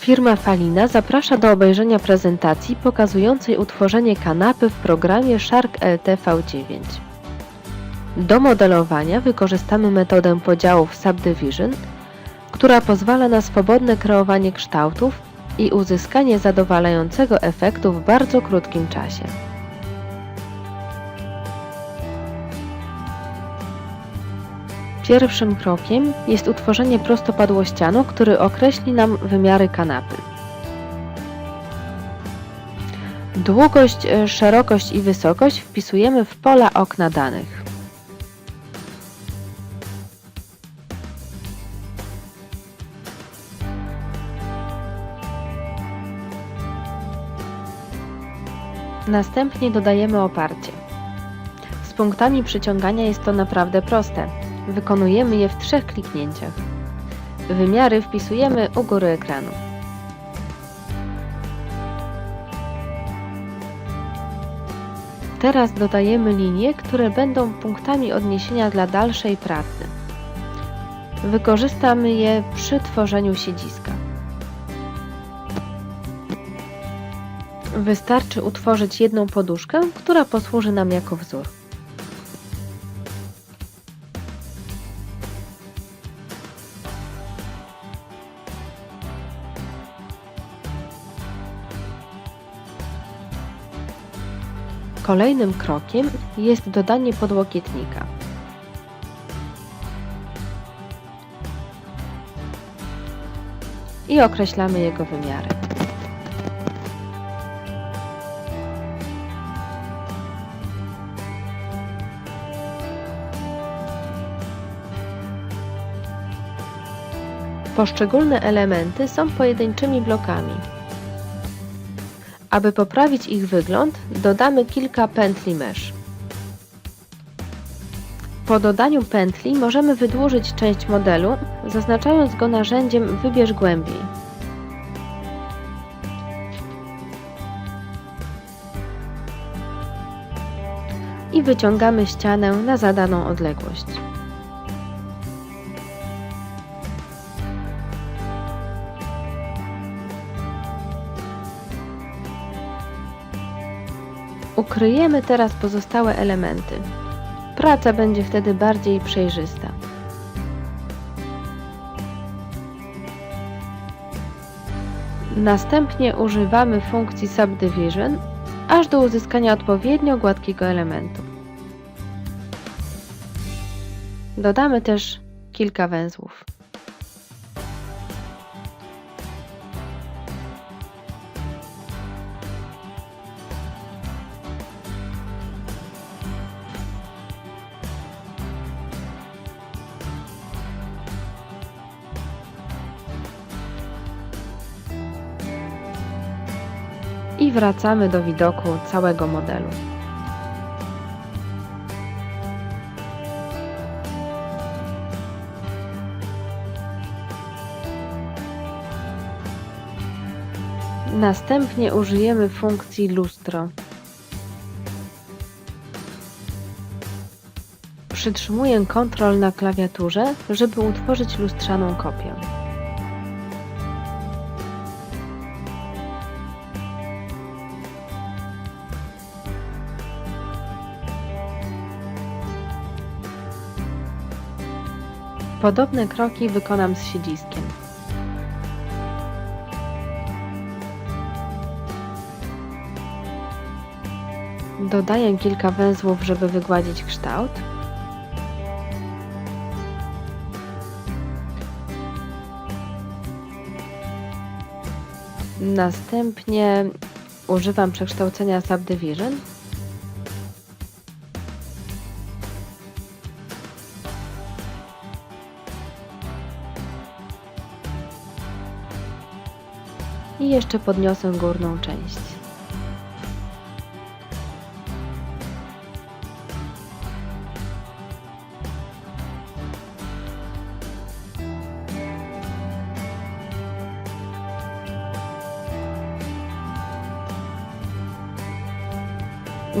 Firma Falina zaprasza do obejrzenia prezentacji pokazującej utworzenie kanapy w programie Shark LTV9. Do modelowania wykorzystamy metodę podziałów Subdivision, która pozwala na swobodne kreowanie kształtów i uzyskanie zadowalającego efektu w bardzo krótkim czasie. Pierwszym krokiem jest utworzenie prostopadłościanu, który określi nam wymiary kanapy. Długość, e, szerokość i wysokość wpisujemy w pola okna danych. Następnie dodajemy oparcie. Z punktami przyciągania jest to naprawdę proste. Wykonujemy je w trzech kliknięciach. Wymiary wpisujemy u góry ekranu. Teraz dodajemy linie, które będą punktami odniesienia dla dalszej pracy. Wykorzystamy je przy tworzeniu siedziska. Wystarczy utworzyć jedną poduszkę, która posłuży nam jako wzór. Kolejnym krokiem jest dodanie podłokietnika. I określamy jego wymiary. Poszczególne elementy są pojedynczymi blokami. Aby poprawić ich wygląd, dodamy kilka pętli mesh. Po dodaniu pętli możemy wydłużyć część modelu, zaznaczając go narzędziem Wybierz głębiej. I wyciągamy ścianę na zadaną odległość. Ukryjemy teraz pozostałe elementy. Praca będzie wtedy bardziej przejrzysta. Następnie używamy funkcji Subdivision, aż do uzyskania odpowiednio gładkiego elementu. Dodamy też kilka węzłów. I wracamy do widoku całego modelu. Następnie użyjemy funkcji lustro. Przytrzymuję Ctrl na klawiaturze, żeby utworzyć lustrzaną kopię. Podobne kroki wykonam z siedziskiem. Dodaję kilka węzłów, żeby wygładzić kształt. Następnie używam przekształcenia Subdivision i jeszcze podniosę górną część.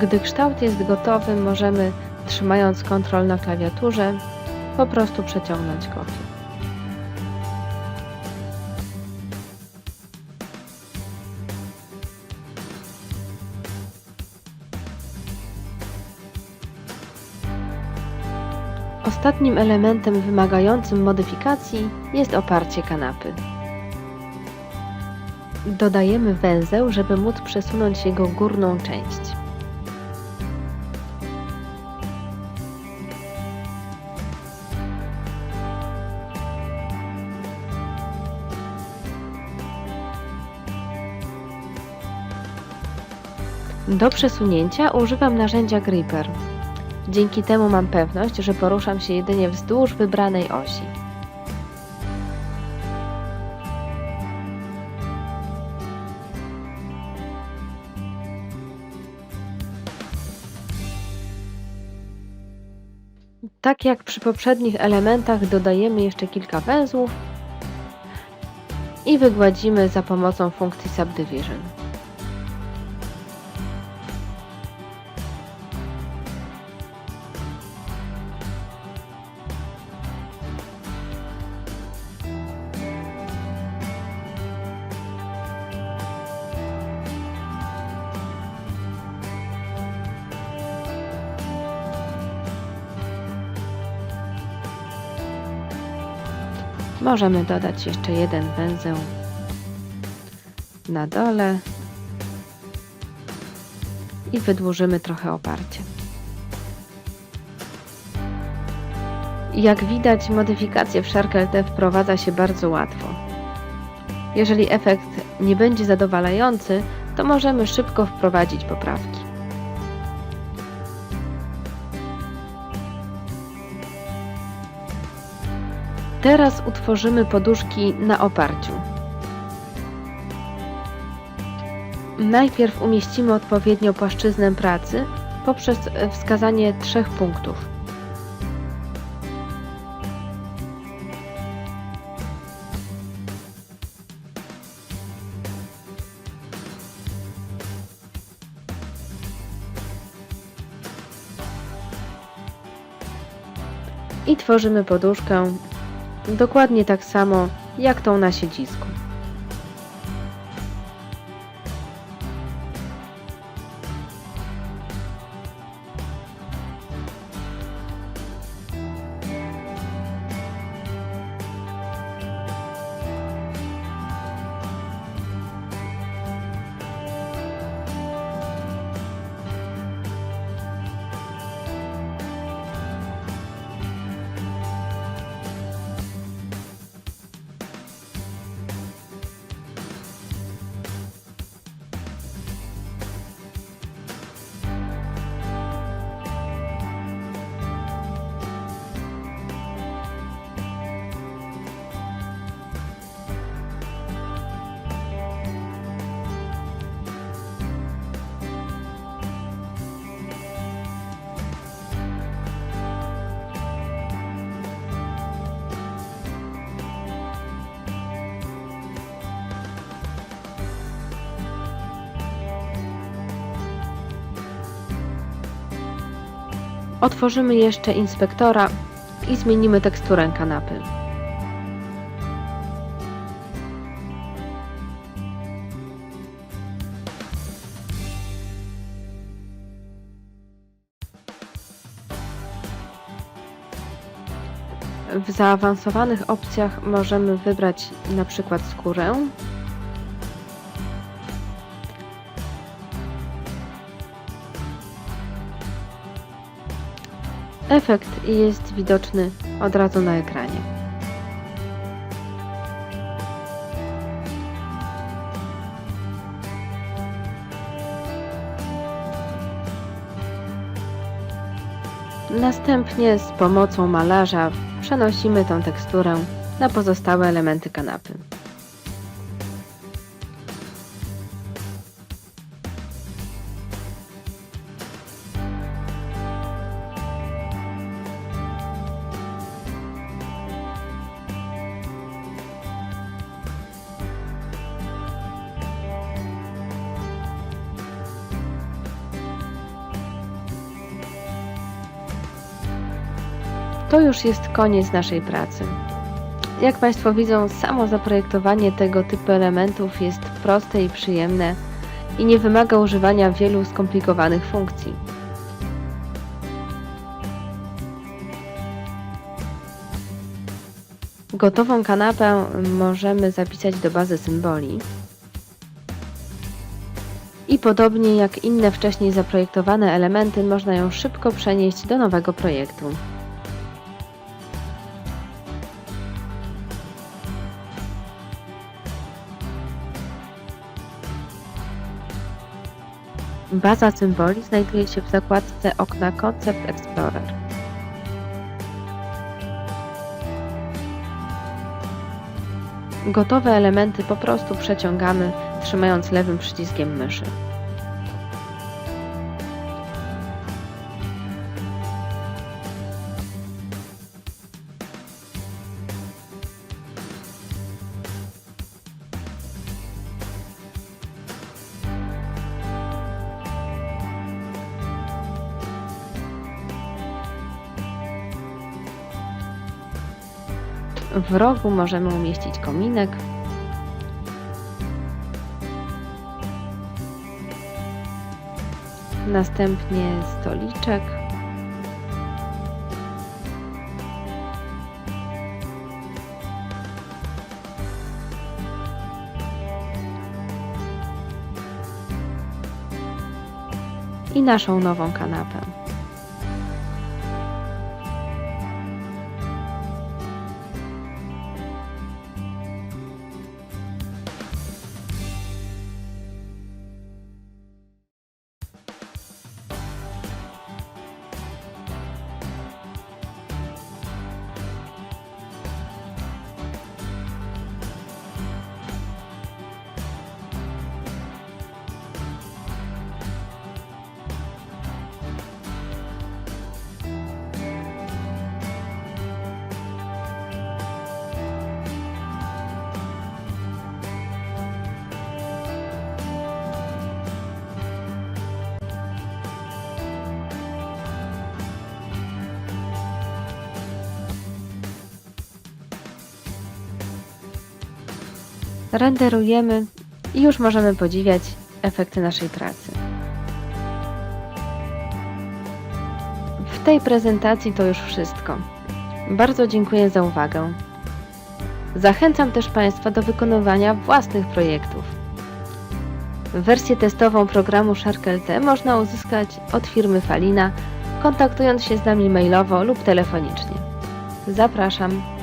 Gdy kształt jest gotowy, możemy, trzymając Ctrl na klawiaturze, po prostu przeciągnąć kopię. Ostatnim elementem wymagającym modyfikacji jest oparcie kanapy. Dodajemy węzeł, żeby móc przesunąć jego górną część. Do przesunięcia używam narzędzia Gripper. Dzięki temu mam pewność, że poruszam się jedynie wzdłuż wybranej osi. Tak jak przy poprzednich elementach dodajemy jeszcze kilka węzłów i wygładzimy za pomocą funkcji Subdivision. Możemy dodać jeszcze jeden węzeł na dole i wydłużymy trochę oparcie. Jak widać, modyfikacje w Shark LT wprowadza się bardzo łatwo. Jeżeli efekt nie będzie zadowalający, to możemy szybko wprowadzić poprawki. Teraz utworzymy poduszki na oparciu. Najpierw umieścimy odpowiednio płaszczyznę pracy poprzez wskazanie trzech punktów. I tworzymy poduszkę dokładnie tak samo jak tą na siedzisku. Otworzymy jeszcze inspektora i zmienimy teksturę kanapy. W zaawansowanych opcjach możemy wybrać na przykład skórę, Efekt jest widoczny od razu na ekranie. Następnie z pomocą malarza przenosimy tę teksturę na pozostałe elementy kanapy. To już jest koniec naszej pracy. Jak Państwo widzą, samo zaprojektowanie tego typu elementów jest proste i przyjemne i nie wymaga używania wielu skomplikowanych funkcji. Gotową kanapę możemy zapisać do bazy symboli. I podobnie jak inne wcześniej zaprojektowane elementy, można ją szybko przenieść do nowego projektu. Baza symboli znajduje się w zakładce okna Concept Explorer. Gotowe elementy po prostu przeciągamy, trzymając lewym przyciskiem myszy. W rogu możemy umieścić kominek. Następnie stoliczek. I naszą nową kanapę. Renderujemy i już możemy podziwiać efekty naszej pracy. W tej prezentacji to już wszystko. Bardzo dziękuję za uwagę. Zachęcam też Państwa do wykonywania własnych projektów. Wersję testową programu SharkLT można uzyskać od firmy Falina, kontaktując się z nami mailowo lub telefonicznie. Zapraszam.